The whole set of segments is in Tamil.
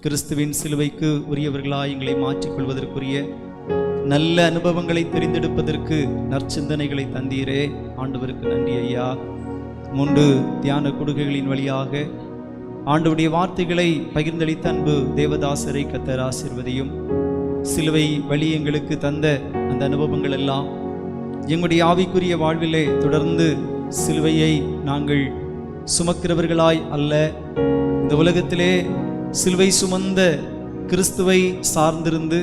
கிறிஸ்துவின் சிலுவைக்கு உரியவர்களாய் எங்களை மாற்றிக்கொள்வதற்குரிய நல்ல அனுபவங்களை தெரிந்தெடுப்பதற்கு நற்சிந்தனைகளை தந்தீரே. ஆண்டவருக்கு நன்றி ஐயா. முண்டு தியான கொடுகைகளின் வழியாக ஆண்டவுடைய வார்த்தைகளை பகிர்ந்தளித்த அன்பு தேவதாசரை கத்தர் ஆசிர்வதையும். சிலுவை வழி எங்களுக்கு தந்த அந்த அனுபவங்கள் எல்லாம் எங்களுடைய ஆவிக்குரிய வாழ்விலே தொடர்ந்து சிலுவையை நாங்கள் சுமக்கிறவர்களாய் அல்ல. இந்த உலகத்திலே சிலுவை சுமந்த கிறிஸ்துவை சார்ந்திருந்து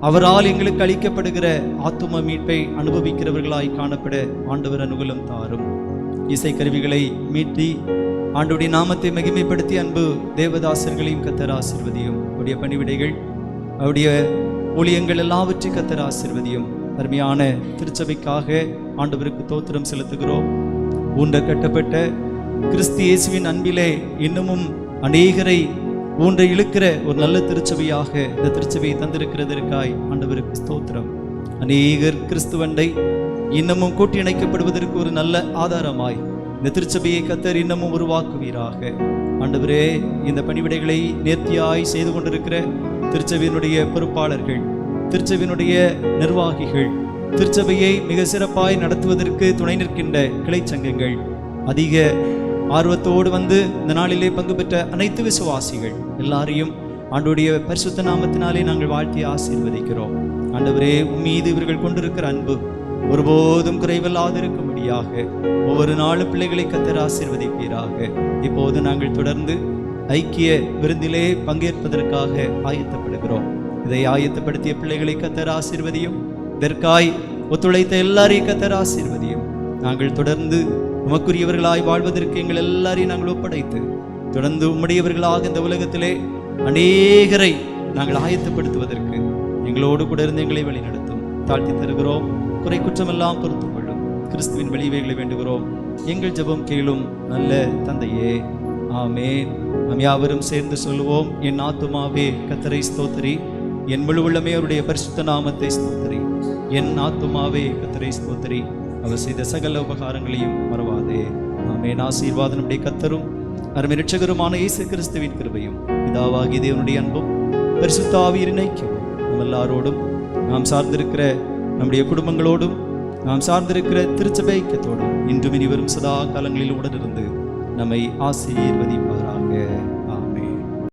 அவரால் எங்களுக்கு அளிக்கப்படுகிற ஆத்தும மீட்பை அனுபவிக்கிறவர்களாய் காணப்பட ஆண்டவர் அனுகூலம் தாரும். இசைக்கருவிகளை மீட்டி ஆண்டுடைய நாமத்தை மகிமைப்படுத்தி அன்பு தேவதாசர்களையும் கத்தர் ஆசிர்வதியும். அவருடைய பணிவிடைகள் அவருடைய ஊழியங்கள் எல்லாவற்றையும் கத்தர் ஆசிர்வதியும். அருமையான திருச்சபைக்காக ஆண்டவருக்கு தோத்திரம் செலுத்துகிறோம். ஊன்ற கட்டப்பட்ட கிறிஸ்து இயேசுவின் அன்பிலே இன்னமும் அநேகரை ஊன்றை இழுக்கிற ஒரு நல்ல திருச்சபையாக இந்த திருச்சபையை தந்திருக்கிறதற்காய் ஆண்டவருக்கு ஸ்தோத்திரம். அநேகர் கிறிஸ்துவண்டை இன்னமும் கூட்டி இணைக்கப்படுவதற்கு ஒரு நல்ல ஆதாரமாய் இந்த திருச்சபையை கத்தர் இன்னமும் உருவாக்குவீராக. ஆண்டவரே இந்த பணிவிடைகளை நேர்த்தியாய் செய்து கொண்டிருக்கிற திருச்சபையினுடைய பொறுப்பாளர்கள் திருச்சபையினுடைய நிர்வாகிகள் திருச்சபையை மிக சிறப்பாய் நடத்துவதற்கு துணை நிற்கின்ற கிளை சங்கங்கள் அதிக ஆர்வத்தோடு வந்து இந்த நாளிலே பங்கு பெற்ற அனைத்து விசுவாசிகள் எல்லாரையும் ஆண்டுடைய பரிசுத்த நாமத்தினாலே நாங்கள் வாழ்த்தி ஆசீர்வதிக்கிறோம். ஆண்டவரே மீது இவர்கள் கொண்டிருக்கிற அன்பு ஒருபோதும் குறைவில்லாதிருக்கும்படியாக ஒவ்வொரு நாளும் பிள்ளைகளை கத்தர் ஆசீர்வதிப்பீராக. இப்போது நாங்கள் தொடர்ந்து ஐக்கிய விருந்திலே பங்கேற்பதற்காக ஆயத்தப்படுகிறோம். இதை ஆயத்தப்படுத்திய பிள்ளைகளை கத்தர் ஆசீர்வதியும் இதற்காய் ஒத்துழைத்த எல்லாரையும் கத்தர் ஆசீர்வதியும். நாங்கள் தொடர்ந்து உமக்குரியவர்களாய் வாழ்வதற்கு எங்கள் எல்லாரையும் நாங்கள் ஒப்படைத்து தொடர்ந்து உம்முடையவர்களாக இந்த உலகத்திலே அநேகரை நாங்கள் ஆயத்தப்படுத்துவதற்கு எங்களோடு கூட இருந்து எங்களை வழிநடத்தும். தாழ்த்தி தருகிறோம். குறை குற்றமெல்லாம் பொறுத்துக் கொள்ளும். கிறிஸ்துவின் வெளியவைகளை வேண்டுகிறோம். எங்கள் ஜெபம் கேளும் நல்ல தந்தையே. ஆமேன். நாம் யாவரும் சேர்ந்து சொல்லுவோம் என் ஆத்துமாவே கத்தரை ஸ்தோத்திரி. என் முழு உள்ளமே அவருடைய பரிசுத்த நாமத்தை ஸ்தோத்திரி. என் ஆத்துமாவே கத்தரை ஸ்தோத்திரி. அவர் செய்த சகல உபகாரங்களையும் மறவாதே. ஆமென். ஆசீர்வாதம் நம்முடைய கத்தரும் அருமை ரட்சகருமான இயேசு கிறிஸ்துவின் கிருபையும் பிதாவாகிய தேவனுடைய அன்பும் பரிசுத்த இணைக்கும் நம்ம எல்லாரோடும் நாம் சார்ந்திருக்கிற நம்முடைய குடும்பங்களோடும் நாம் சார்ந்திருக்கிற திருச்சபைக்கத்தோடும் இன்றும் இனி வரும் சதா காலங்களில் உடனிருந்து நம்மை ஆசீர்வதிப்பாராக.